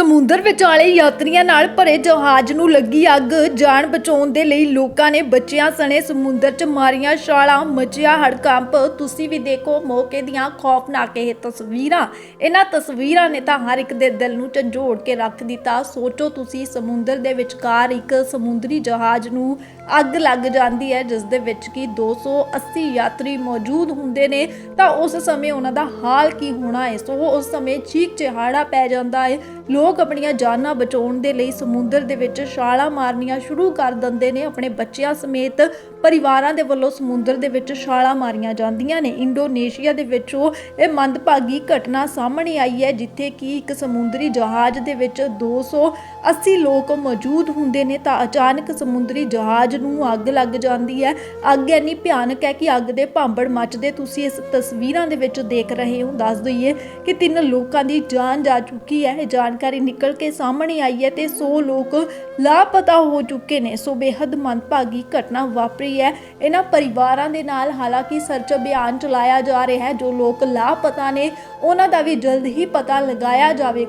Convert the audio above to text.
ਸਮੁੰਦਰ ਵਿਚਾਲੇ ਯਾਤਰੀਆਂ ਨਾਲ ਭਰੇ ਜਹਾਜ਼ ਨੂੰ ਲੱਗੀ ਅੱਗ। ਜਾਨ ਬਚਾਉਣ ਦੇ ਲਈ ਲੋਕਾਂ ਨੇ ਬੱਚਿਆਂ ਸਣੇ ਸਮੁੰਦਰ 'ਚ ਮਾਰੀਆਂ ਛਾਲਾਂ, ਮਚਿਆ ਹੜਕੰਪ। ਤੁਸੀਂ ਵੀ ਦੇਖੋ ਮੌਕੇ ਦੀਆਂ ਖੌਫਨਾਕ ਇਹ ਤਸਵੀਰਾਂ। ਇਹਨਾਂ ਤਸਵੀਰਾਂ ਨੇ ਤਾਂ ਹਰ ਇੱਕ ਦੇ ਦਿਲ ਨੂੰ ਝੰਜੋੜ ਕੇ ਰੱਖ ਦਿੱਤਾ। ਸੋਚੋ ਤੁਸੀਂ ਸਮੁੰਦਰ ਦੇ ਵਿਚਕਾਰ ਇੱਕ ਸਮੁੰਦਰੀ ਜਹਾਜ਼ ਨੂੰ ਅੱਗ ਲੱਗ ਜਾਂਦੀ ਹੈ, ਜਿਸ ਦੇ ਵਿੱਚ ਕੀ 280 ਯਾਤਰੀ ਮੌਜੂਦ ਹੁੰਦੇ ਨੇ। ਤਾਂ ਉਸ ਸਮੇਂ ਉਹਨਾਂ ਦਾ ਹਾਲ ਕੀ ਹੋਣਾ ਹੈ? ਸੋ ਉਸ ਸਮੇਂ ਚੀਕ ਚਿਹਾੜਾ ਪੈ ਜਾਂਦਾ ਹੈ। ਲੋਕ ਆਪਣੀਆਂ ਜਾਨਾਂ ਬਚਾਉਣ ਦੇ ਲਈ ਸਮੁੰਦਰ ਦੇ ਵਿੱਚ ਛਾਲਾਂ ਮਾਰਨੀਆਂ ਸ਼ੁਰੂ ਕਰ ਦਿੰਦੇ ਨੇ। ਆਪਣੇ ਬੱਚਿਆਂ ਸਮੇਤ ਪਰਿਵਾਰਾਂ ਦੇ ਵੱਲੋਂ ਸਮੁੰਦਰ ਦੇ ਵਿੱਚ ਛਾਲਾਂ ਮਾਰੀਆਂ ਜਾਂਦੀਆਂ ਨੇ। ਇੰਡੋਨੇਸ਼ੀਆ ਦੇ ਵਿੱਚੋਂ ਇਹ ਮੰਦਭਾਗੀ ਘਟਨਾ ਸਾਹਮਣੇ ਆਈ ਹੈ, ਜਿੱਥੇ ਕਿ ਇੱਕ ਸਮੁੰਦਰੀ ਜਹਾਜ਼ ਦੇ ਵਿੱਚ 280 ਲੋਕ ਮੌਜੂਦ ਹੁੰਦੇ ਨੇ। ਤਾਂ ਅਚਾਨਕ ਸਮੁੰਦਰੀ ਜਹਾਜ਼ ਨੂੰ ਅੱਗ ਲੱਗ ਜਾਂਦੀ ਹੈ। ਅੱਗ ਇੰਨੀ ਭਿਆਨਕ ਹੈ ਕਿ ਅੱਗ ਦੇ ਭਾਂਬੜ ਮੱਚਦੇ ਤੁਸੀਂ ਇਸ ਤਸਵੀਰਾਂ ਦੇ ਵਿੱਚ ਦੇਖ ਰਹੇ ਹੋ। ਦੱਸ ਦਈਏ ਕਿ ਤਿੰਨ ਲੋਕਾਂ ਦੀ ਜਾਨ ਜਾ ਚੁੱਕੀ ਹੈ। ਇਹ ਜਾਣਕਾਰੀ ਨਿਕਲ ਕੇ ਸਾਹਮਣੇ ਆਈ ਹੈ ਤੇ 100 ਲੋਕ ਲਾਪਤਾ ਹੋ ਚੁੱਕੇ ਨੇ। ਸੋ ਬੇहद ਮੰਦਭਾਗੀ ਘਟਨਾ ਵਾਪਰੀ ਹੈ। ਇਹਨਾਂ ਪਰਿਵਾਰਾਂ ਦੇ ਨਾਲ ਹਾਲਾਂਕਿ ਸਰਚ ਅਭਿਆਨ ਚਲਾਇਆ ਜਾ ਰਿਹਾ ਹੈ। ਜੋ ਲੋਕ ਲਾਪਤਾ ਨੇ, ਉਹਨਾਂ ਦਾ ਵੀ ਜਲਦ ਹੀ ਪਤਾ ਲਗਾਇਆ ਜਾਵੇਗਾ।